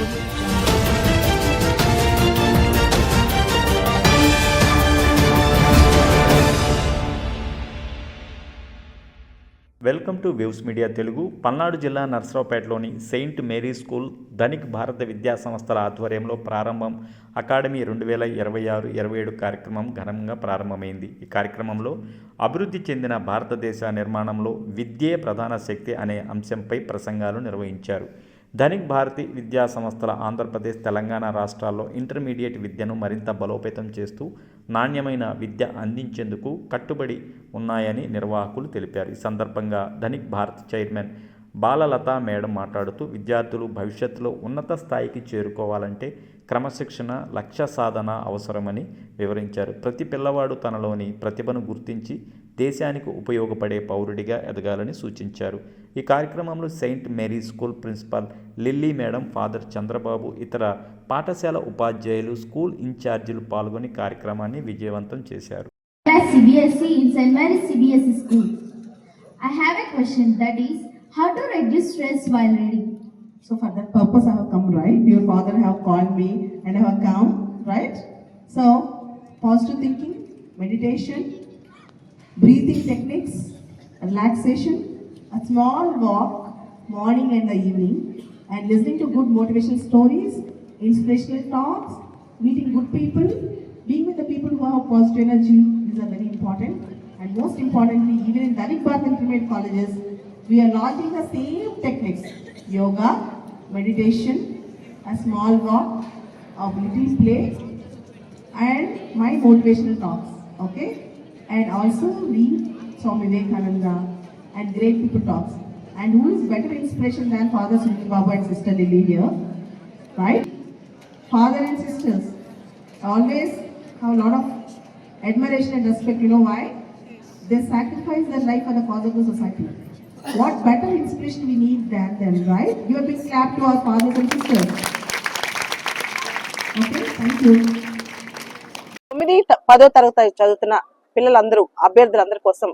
Welcome to Views Media Telugu. Palnadu జిల్లా నర్సరావుపేటలోని Saint Mary school Dhanik Bharata విద్యా సంస్థల ఆధ్వర్యంలో ప్రారంభం. అకాడమీ రెండు వేల ఇరవై ఆరు ఇరవై ఏడు కార్యక్రమం ఘనంగా ప్రారంభమైంది. ఈ కార్యక్రమంలో అభివృద్ధి చెందిన భారతదేశ నిర్మాణంలో విద్యే ప్రధాన శక్తి అనే అంశంపై ప్రసంగాలు నిర్వహించారు. ధనిక్ భారతి విద్యా సంస్థల ఆంధ్రప్రదేశ్ తెలంగాణ రాష్ట్రాల్లో ఇంటర్మీడియట్ విద్యను మరింత బలోపేతం చేస్తూ నాణ్యమైన విద్య అందించేందుకు కట్టుబడి ఉన్నాయని నిర్వాహకులు తెలిపారు. ఈ సందర్భంగా ధనిక్ భారత్ చైర్మన్ బాలలత మేడం మాట్లాడుతూ విద్యార్థులు భవిష్యత్తులో ఉన్నత స్థాయికి చేరుకోవాలంటే క్రమశిక్షణ లక్ష్య సాధన అవసరమని వివరించారు. ప్రతి పిల్లవాడు తనలోని ప్రతిభను గుర్తించి దేశానికి ఉపయోగపడే పౌరుడిగా ఎదగాలని సూచించారు. ఈ కార్యక్రమంలో Saint Mary school principal Lily madam father Chandrababu ఇతర పాఠశాల ఉపాధ్యాయులు స్కూల్ ఇన్ఛార్జీలు పాల్గొని కార్యక్రమాన్ని విజయవంతం చేశారు. So for that purpose I have come, right? Your father have called me and I breathing techniques, relaxation, a small walk, morning and the evening, and listening to good motivational stories, inspirational talks, meeting good people, being with the people who have positive energy, these are very important. And most importantly, even in Dhanik Bharat Intermediate colleges, we are launching the same techniques, yoga, meditation, a small walk, a little play, and my motivational talks, okay? And also read Swami Vivekananda and great people talks. And who is better inspiration than Father Sunil Baba and Sister Lily here, right? Father and sisters always have a lot of admiration and respect. You know why? They sacrifice their life for the cause of the society. What better inspiration we need than them, right? Give a big clap to our fathers and sisters. Okay, thank you. తొమ్మిది త- పదో తరగతి చదువుతున్న పిల్లలందరూ అభ్యర్థులందరి కోసం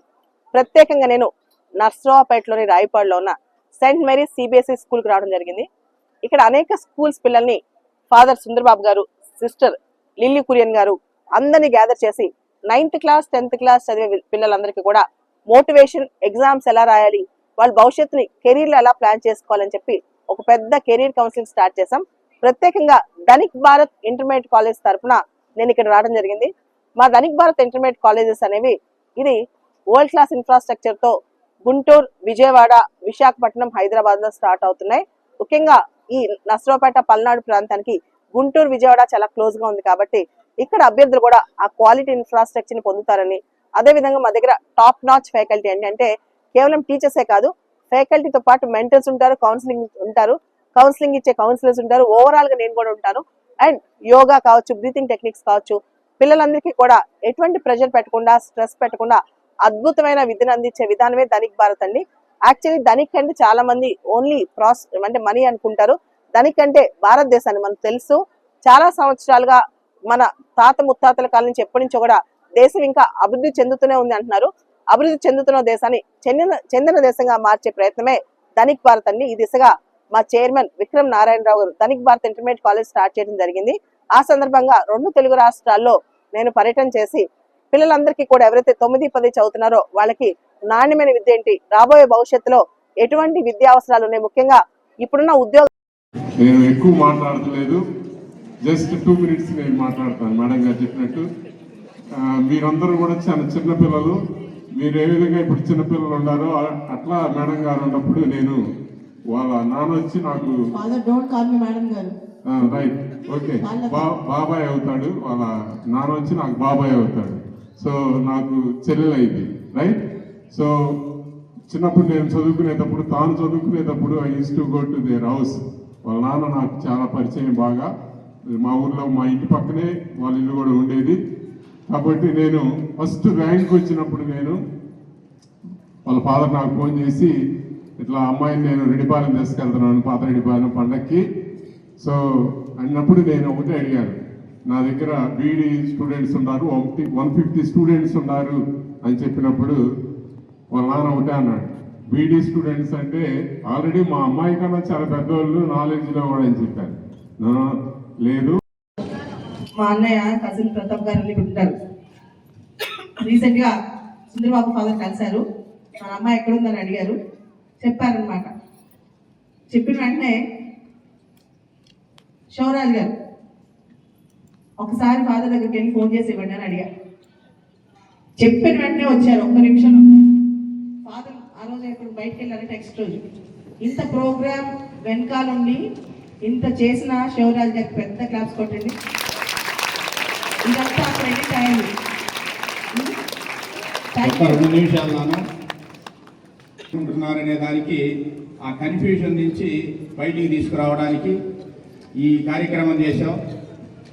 ప్రత్యేకంగా నేను నర్సరావుపేటలోని రాయపాడులో ఉన్న సెయింట్ మేరీ సిబిఎస్ఈ స్కూల్కి రావడం జరిగింది. ఇక్కడ అనేక స్కూల్స్ పిల్లల్ని ఫాదర్ సుందరబాబు గారు సిస్టర్ లిల్లీ కురియన్ గారు అందరినీ గ్యాదర్ చేసి నైన్త్ క్లాస్ టెన్త్ క్లాస్ చదివే పిల్లలందరికీ కూడా మోటివేషన్ ఎగ్జామ్స్ ఎలా రాయాలి వాళ్ళ భవిష్యత్తుని కెరీర్లో ఎలా ప్లాన్ చేసుకోవాలని చెప్పి ఒక పెద్ద కెరీర్ కౌన్సిలింగ్ స్టార్ట్ చేశాం. ప్రత్యేకంగా ధనిక్ భారత్ ఇంటర్మీడియట్ కాలేజ్ తరఫున నేను ఇక్కడ రావడం జరిగింది. మా ధనిక్ భారత్ ఇంటర్మీడియట్ కాలేజెస్ అనేవి ఇది వరల్డ్ క్లాస్ ఇన్ఫ్రాస్ట్రక్చర్తో గుంటూరు విజయవాడ విశాఖపట్నం హైదరాబాద్లో స్టార్ట్ అవుతున్నాయి. ముఖ్యంగా ఈ నసరావుపేట పల్నాడు ప్రాంతానికి గుంటూరు విజయవాడ చాలా క్లోజ్గా ఉంది కాబట్టి ఇక్కడ అభ్యర్థులు కూడా ఆ క్వాలిటీ ఇన్ఫ్రాస్ట్రక్చర్ని పొందుతారని. అదే విధంగా మా దగ్గర టాప్ నాచ్ ఫ్యాకల్టీ అండి. అంటే కేవలం టీచర్సే కాదు ఫ్యాకల్టీతో పాటు మెంటర్స్ ఉంటారు కౌన్సిలింగ్ ఉంటారు కౌన్సిలింగ్ ఇచ్చే కౌన్సిలర్స్ ఉంటారు ఓవరాల్గా నేను కూడా ఉంటాను. అండ్ యోగా కావచ్చు బ్రీతింగ్ టెక్నిక్స్ కావచ్చు పిల్లలందరికీ కూడా ఎటువంటి ప్రెషర్ పెట్టకుండా స్ట్రెస్ పెట్టకుండా అద్భుతమైన విద్యను అందించే విధానమే ధనిక్ భారత్ అండి. యాక్చువల్లీ ధనిక్ అంటే చాలా మంది ఓన్లీ ప్రాస్ అంటే మనీ అనుకుంటారు. ధనిక్ అంటే భారతదేశాన్ని మనకు తెలుసు. చాలా సంవత్సరాలుగా మన తాత ముత్తాతల కాలం నుంచి ఎప్పటి నుంచో కూడా దేశం ఇంకా అభివృద్ధి చెందుతూనే ఉంది అంటున్నారు. అభివృద్ధి చెందుతున్న దేశాన్ని చెందిన చెందిన దేశంగా మార్చే ప్రయత్నమే ధనిక్ భారత్ అండి. ఈ దిశగా మా చైర్మన్ విక్రమ్ నారాయణరావు గారు Dhanik Bharat intermediate college start చేయడం జరిగింది. ఆ సందర్భంగా రెండు తెలుగు రాష్ట్రాల్లో నేను పర్యటన చేసి పిల్లలందరికీ కూడా ఎవరైతే తొమ్మిది పది చదువుతున్నారో వాళ్ళకి నాణ్యమైన విద్య ఏంటి? రాబోయే భవిష్యత్తులో ఎటువంటి విద్యా అవసరాలు ఉన్నాయి? ముఖ్యంగా ఇప్పుడున్న ఉద్యోగ నేను ఎక్కువ మాట్లాడట్లేదు జస్ట్ టూ మినిట్స్ నేను మాట్లాడతాను. మేడం గారు చెప్పినట్టు. మీరందరూ కూడా చాలా చిన్న పిల్లలు. మీరు ఏ విధంగా ఇప్పుడు చిన్న పిల్లలు ఉన్నారో అట్లా మేడం గారు ఉన్నప్పుడు నేను వాళ్ళ నాన్న వచ్చి నాకు. రైట్ ఓకే బాబాయ్ అవుతాడు. వాళ్ళ నాన్న వచ్చి నాకు బాబాయ్ అవుతాడు. సో నాకు చెల్లెలు అయింది రైట్ సో చిన్నప్పుడు నేను చదువుకునేటప్పుడు తాను చదువుకునేటప్పుడు I used to go to their house వాళ్ళ నాన్న నాకు చాలా పరిచయం బాగా. మా ఊర్లో మా ఇంటి పక్కనే వాళ్ళ ఇల్లు కూడా ఉండేది. కాబట్టి నేను ఫస్ట్ ర్యాంక్ వచ్చినప్పుడు నేను వాళ్ళ ఫాదర్ నాకు ఫోన్ చేసి ఇట్లా అమ్మాయిని నేను రెడ్డిపాలెం తీసుకెళ్తున్నాను పాత రెడ్డిపాలెం పండక్కి. సో అన్నప్పుడు నేను ఒకటే అడిగాను. నా దగ్గర బీడీ స్టూడెంట్స్ ఉన్నారు ఒకటి వన్ ఫిఫ్టీ స్టూడెంట్స్ ఉన్నారు అని చెప్పినప్పుడు వాళ్ళ నాన్న ఒకటే అన్నాడు. బీడీ స్టూడెంట్స్ అంటే ఆల్రెడీ మా అమ్మాయి కన్నా చాలా పెద్దవాళ్ళు నాలెడ్జ్లో కూడా అని చెప్పారు. లేదు. మా అన్నయ్య కజిన్ ప్రతాప్ గారు ఉంటారు. రీసెంట్గా సుందరబాబు ఫాదర్ కలిశారు. మా అమ్మాయి ఎక్కడుందని అడిగారు. చెప్పారనమాట చెప్పిన వెంటనే శివరాజ్ గారు ఒకసారి ఫాదర్ దగ్గరికి వెళ్ళి ఫోన్ చేసి ఇవ్వండి అని అడిగారు చెప్పిన వెంటనే వచ్చారు ఒక్క నిమిషం ఫాదర్ ఆ రోజు ఎప్పుడు బయటకు వెళ్ళారు నెక్స్ట్ రోజు. ఇంత ప్రోగ్రామ్ వెనకాలండి ఇంత చేసిన శివరాజ్ గారికి పెద్ద క్లాప్స్ కొట్టండి. ఇదంతా క్రెడిట్ అయ్యింది. రెండు నిమిషాల్లోనూ ఉంటున్నారనే దానికి ఆ కన్ఫ్యూజన్ నుంచి బయటికి తీసుకురావడానికి ఈ కార్యక్రమం చేశాం.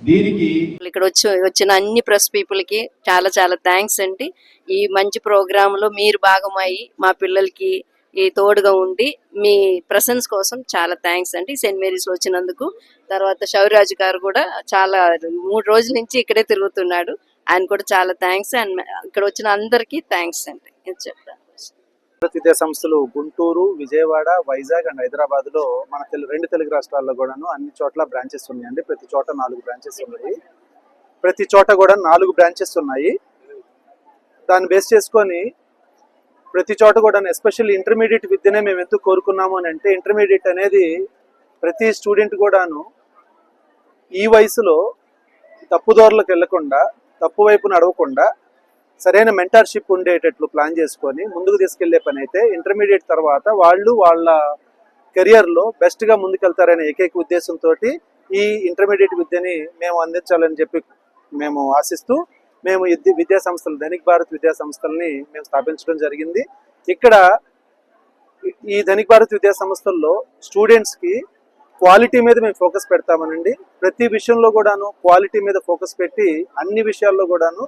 దీనికి ఇక్కడ వచ్చి వచ్చిన అన్ని ప్రెస్ పీపుల్కి చాలా చాలా థ్యాంక్స్ అండి. ఈ మంచి ప్రోగ్రామ్లో మీరు భాగమయ్యి మా పిల్లలకి ఈ తోడుగా ఉండి మీ ప్రసెన్స్ కోసం చాలా థ్యాంక్స్ అండి. సెయింట్ మేరీస్లో వచ్చినందుకు. తర్వాత శౌరాజు గారు కూడా చాలా మూడు రోజుల నుంచి ఇక్కడే తిరుగుతున్నాడు. ఆయన కూడా చాలా థ్యాంక్స్ అండ్ ఇక్కడ వచ్చిన అందరికీ థ్యాంక్స్ అండి. ఇది చెప్తాను విద్యా సంస్థలు గుంటూరు విజయవాడ వైజాగ్ అండ్ హైదరాబాద్లో మన తెలు రెండు తెలుగు రాష్ట్రాల్లో కూడాను అన్ని చోట్ల బ్రాంచెస్ ఉన్నాయండి. ప్రతి చోట నాలుగు బ్రాంచెస్ ఉన్నాయి. ప్రతి చోట కూడా నాలుగు బ్రాంచెస్ ఉన్నాయి. దాన్ని బేస్ చేసుకొని ప్రతి చోట కూడా ఎస్పెషల్లీ ఇంటర్మీడియట్ విద్యనే మేము ఎందుకు కోరుకున్నాము అని అంటే ఇంటర్మీడియట్ అనేది ప్రతి స్టూడెంట్ కూడాను ఈ వయసులో తప్పుదోరలకు వెళ్ళకుండా తప్పు వైపు నడవకుండా సరైన మెంటర్షిప్ ఉండేటట్లు ప్లాన్ చేసుకొని ముందుకు తీసుకెళ్ళే పని అయితే ఇంటర్మీడియట్ తర్వాత వాళ్ళు వాళ్ళ కెరియర్లో బెస్ట్గా ముందుకెళ్తారనే ఏకైక ఉద్దేశంతో ఈ ఇంటర్మీడియట్ విద్యని మేము అందించాలని చెప్పి మేము ఆశిస్తూ మేము విద్యా సంస్థలు ధనిక్ భారత్ విద్యా సంస్థల్ని మేము స్థాపించడం జరిగింది. ఇక్కడ ఈ ధనిక్ భారత్ విద్యా సంస్థల్లో స్టూడెంట్స్కి క్వాలిటీ మీద మేము ఫోకస్ పెడతామనండి. ప్రతి విషయంలో కూడాను క్వాలిటీ మీద ఫోకస్ పెట్టి అన్ని విషయాల్లో కూడాను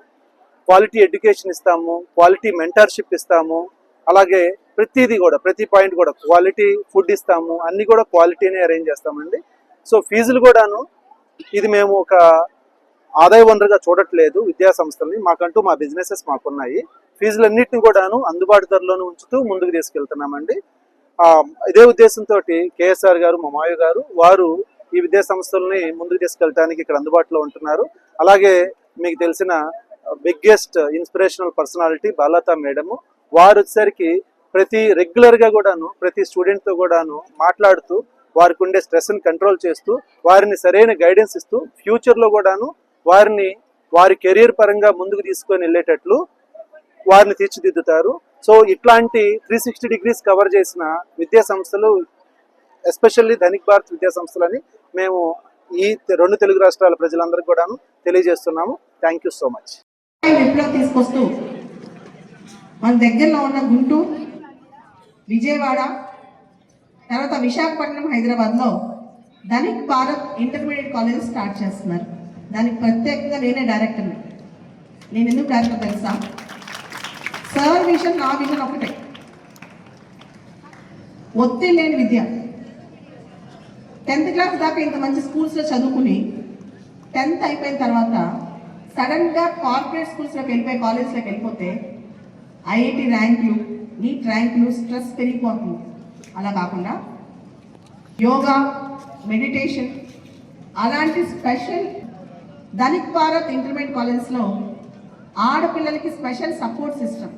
క్వాలిటీ ఎడ్యుకేషన్ ఇస్తాము క్వాలిటీ మెంటర్షిప్ ఇస్తాము అలాగే ప్రతిదీ కూడా ప్రతి పాయింట్ కూడా క్వాలిటీ ఫుడ్ ఇస్తాము అన్ని కూడా క్వాలిటీనే అరేంజ్ చేస్తామండి. సో ఫీజులు కూడాను ఇది మేము ఒక ఆదాయ వనరుగా చూడట్లేదు విద్యా సంస్థల్ని మాకంటూ మా బిజినెసెస్ మాకున్నాయి. ఫీజులన్నింటిని కూడాను అందుబాటు ధరలోనే ఉంచుతూ ముందుకు తీసుకెళ్తున్నామండి. ఇదే ఉద్దేశంతో కేఎస్ఆర్ గారు మా మమాయు గారు వారు ఈ విద్యా సంస్థల్ని ముందుకు తీసుకెళ్ళడానికి ఇక్కడ అందుబాటులో ఉంటున్నారు. అలాగే మీకు తెలిసిన biggest inspirational personality Balatha madam. వారు వచ్చేసరికి ప్రతి రెగ్యులర్గా కూడాను ప్రతి స్టూడెంట్తో కూడాను మాట్లాడుతూ వారికి ఉండే స్ట్రెస్ని కంట్రోల్ చేస్తూ వారిని సరైన గైడెన్స్ ఇస్తూ ఫ్యూచర్లో కూడాను వారిని వారి కెరీర్ పరంగా ముందుకు తీసుకొని వెళ్ళేటట్లు వారిని తీర్చిదిద్దుతారు. సో ఇట్లాంటి త్రీ సిక్స్టీ డిగ్రీస్ కవర్ చేసిన విద్యా సంస్థలు ఎస్పెషల్లీ ధనిక్ భారత్ విద్యా సంస్థలని మేము ఈ రెండు తెలుగు రాష్ట్రాల ప్రజలందరికీ కూడాను తెలియజేస్తున్నాము. Thank you so much. విప్లవం తీసుకొస్తూ మన దగ్గరలో ఉన్న గుంటూరు విజయవాడ తర్వాత విశాఖపట్నం హైదరాబాద్లో Dhanik Bharat intermediate college start చేస్తున్నారు. దానికి ప్రత్యేకంగా నేనే డైరెక్టర్ని. నేను ఎందుకు డైరెక్టర్ తెలుసా? సార్ విషన్ నా విషన్ ఒకటే. ఒత్తిడి లేని విద్య. టెన్త్ క్లాస్ దాకా ఇంత మంచి స్కూల్స్లో చదువుకుని టెన్త్ అయిపోయిన తర్వాత సడన్గా కార్పొరేట్ స్కూల్స్లోకి వెళ్ళిపోయి కాలేజ్లోకి వెళ్ళిపోతే ఐఐటి ర్యాంకులు నీట్ ర్యాంకులు స్ట్రెస్ పెరిగిపోతుంది. అలా కాకుండా యోగా మెడిటేషన్ అలాంటి స్పెషల్ ధనిక్ భారత్ ఇంటర్మీడియట్ కాలేజెస్లో ఆడపిల్లలకి special support system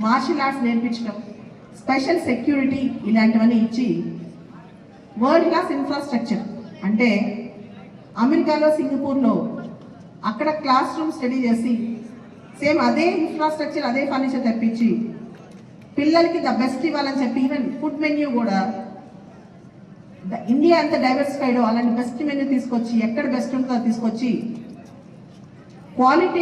martial arts నేర్పించడం స్పెషల్ సెక్యూరిటీ ఇలాంటివన్నీ ఇచ్చి వరల్డ్ క్లాస్ ఇన్ఫ్రాస్ట్రక్చర్ అంటే అమెరికాలో సింగపూర్లో అక్కడ క్లాస్ రూమ్ స్టడీ చేసి సేమ్ అదే ఇన్ఫ్రాస్ట్రక్చర్ అదే ఫర్నిచర్ తెప్పించి పిల్లలకి ద బెస్ట్ ఇవ్వాలని చెప్పి ఈవెన్ ఫుడ్ మెన్యూ కూడా ద- ఇండియా ఎంత డైవర్సిఫైడో అలాంటి బెస్ట్ మెన్యూ తీసుకొచ్చి ఎక్కడ బెస్ట్ ఉంటుందో తీసుకొచ్చి క్వాలిటీ